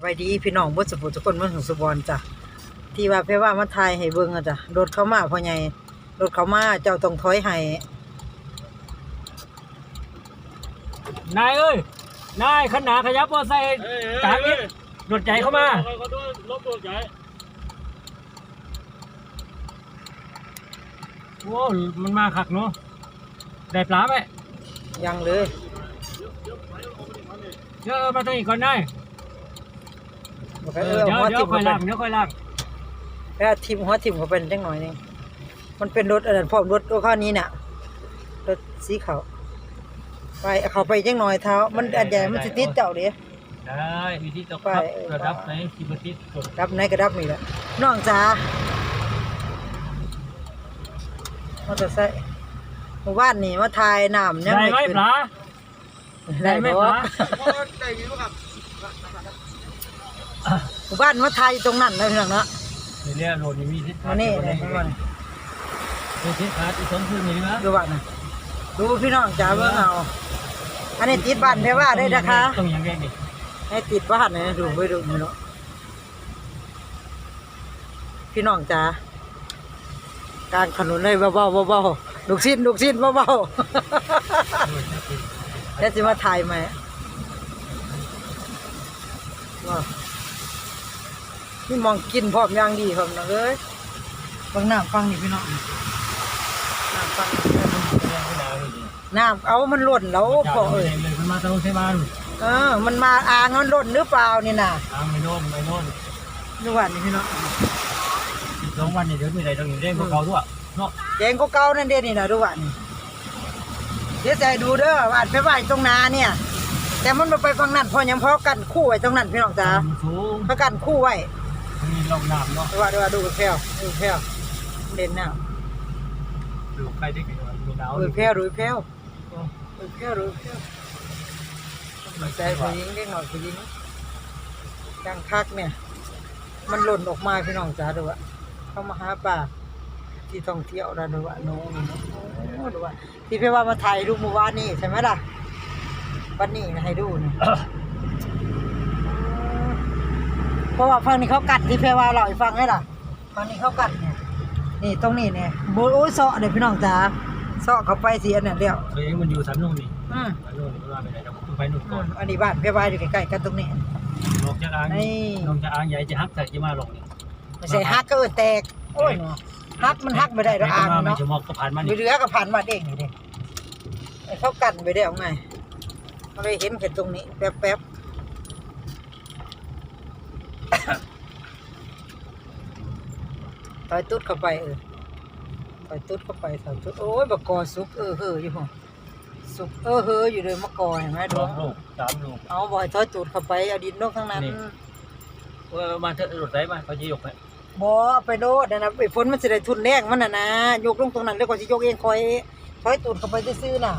สบายดีพี่น้องเบ่สุบุทุกคนเมืองสุบอนจ้ะที่ว่าเพว่ามาถ่ายให้เบิ่งอะจ้ะรถเข้ามาพ่อใหญ่รถเข้ามาเจ้าต้องถอยให้นายเอ้ย นายขนาขยับมอไซค์กลางนิดรถใหญ่เข้ามาเขาโดนลบรถใหญ่โอ้มันมาขักเนาะได้ปลาไหมยังเลยเดี๋ยวเอามาทางนี้ก่อนนายบ่ไป เอเอออเดี๋ยวหัวเดี๋ยทิ่วมค่อยเข้าล่างไปเดี๋ยวค่อยล่างแล้วทิ่มหัวทิ่มเข้าไปจังหน่อยหนึงมันเป็นรถอันนั้นพร้อมรถตัวข้านี้น่ะรถสีขาวไปเอาเข้าไปจังหน่อยเท้า มันอันใหญ่มันสิติดเจ้าเด้ ได้วิธีตกไปครับเออระดับไหนที่บติดกดรับไหนก็รับนี่แหละน้องจ๋ามอเตอร์ไซค์หมู่บ้านนี่มาถ่ายน้ำยังได้ไม่ไหมขึ้นปลาได้ไหมบ่ปลา หมู่บ้านมาถ่ายอยู่ตรงนั้นเลยพี่น้องเนาะเดี๋ยวเรียกโรดนี่มีทิศมานี่เลยพี่น้องมีทิศขาดอีกสองคืนนี่นะดูบ้านนะดูพี่น้องจ๋าเบิ่งเอาอันนี้ติดบ้านแพ่ว่าได้นะคะต้องยังไงดิให้ติดบ้านนะดูไปดูนี่เนาะพี่น้องจ๋ากลางถนนเลยเบาๆเบาๆลูกชิ้นลูกชิ้นเบาๆแล้วจะมาถ่ายไหมว้าว นี่มองกินพร้อมอย่างดีพร้อมนะเอ้ยฟังน้ำฟังนี่พี่น้องน้ำฟังน้ำเอามันหล่นแล้วพอเอ้ยเลยมันมาตะลุเทบานเออมันมาอ่างมันหล่นหรือเปล่านี่น่ะทางไม่โน่นไม่โน่นดูว่านี่พี่น้องอีกสองวันนี่เดี๋ยวมีอะไรต้องอยู่เร่งพวกเขาด้วยเนาะแยงก็เก่านั่นเด้นี่นะดูว่านี่เดี๋ยวใจดูเด้อว่าไปไหว้ตรงนาเนี่ย แต่มันมาไปฝั่งนั้นเพอยังพอกันคู่ไว้ตรงนั้นพี่น้องจ๋าสูงพอกันคู่ไว้ มีลองน้ำเนาะดูว่าดูว่าดูแพรวดูแพรวเด่นน้ดูใครได้กี่วันมีหนาวำดูแพวดูแพรวดูแพรวดูแพรวใจผู้หญิงเล็กหน่อยผู้หญิงจังคักเนี่ย มันหล่นออกมาพี่น้องจ๋าดูว่าเข้ามาหาป่าที่ท่องเที่ยวนะดูว่าโน้นโน้นดูว่าที่พี่ว่ามาถ่ายรูปเมื่อวานนี่ใช่ไหมล่ะวันนี้นะให้ดูนี่ เพราะว่าฝั่งนี้เขากัดที่เพว่าเราให้ฟังให้ล่ะฝั่งนี้เขากัดเนี่ยนี่ตรงนี้เนี่ยโบโอ้ยเสาะเดี๋ยวพี่น้องจ๋าเสาะเขาไปเสียเนี่ยเดียวตัวเองมันอยู่สันนู่นนี่อืมสันนู่นนี่มันว่าไปไหนเราไปนู่นอืก่อนมอันนี้บ้านเพว่าอยู่ใกล้ๆกันตรงนี้ลงจากอ่างนี่ลงจากอ่างใหญ่จะฮักแต่จะมาลงนี่ไม่ใช่ฮักก็เออแตกโอ้ยเนาะฮักมันฮักไม่ได้ดอกอ่างไม่เนาะจะมอกก็ผ่านมามีนี่เรือก็ผ่านมาเด้งนี่เด้ไอ้เขากันไปได้เอาไงมาเลยเห็นแค่ตรงนี้แป๊บ ๆถอยตุ๊ดเข้าไปเออถอยตุ๊ดเข้าไปถอยตุ๊ดโอ้ยบกกอสุกเออเฮออยู่หัวสุกเออเฮออยู่เลยมะกอเห็นไหมสดอวงงลูกสามลูกเอาบ่อยถอยตูดเข้าไปเอาดินลงข้างนั้นนี่เออมาเถอะรถไหนมาเขาจะยกให้บ่เอาไปโลดนะนะไอ้ฝนมันสิได้ทุนแรงมันน่ะนะยกลงตรงนั้นแล้วก็สิยกเองคอยถอยตูดเข้าไปซื่อๆน่ะ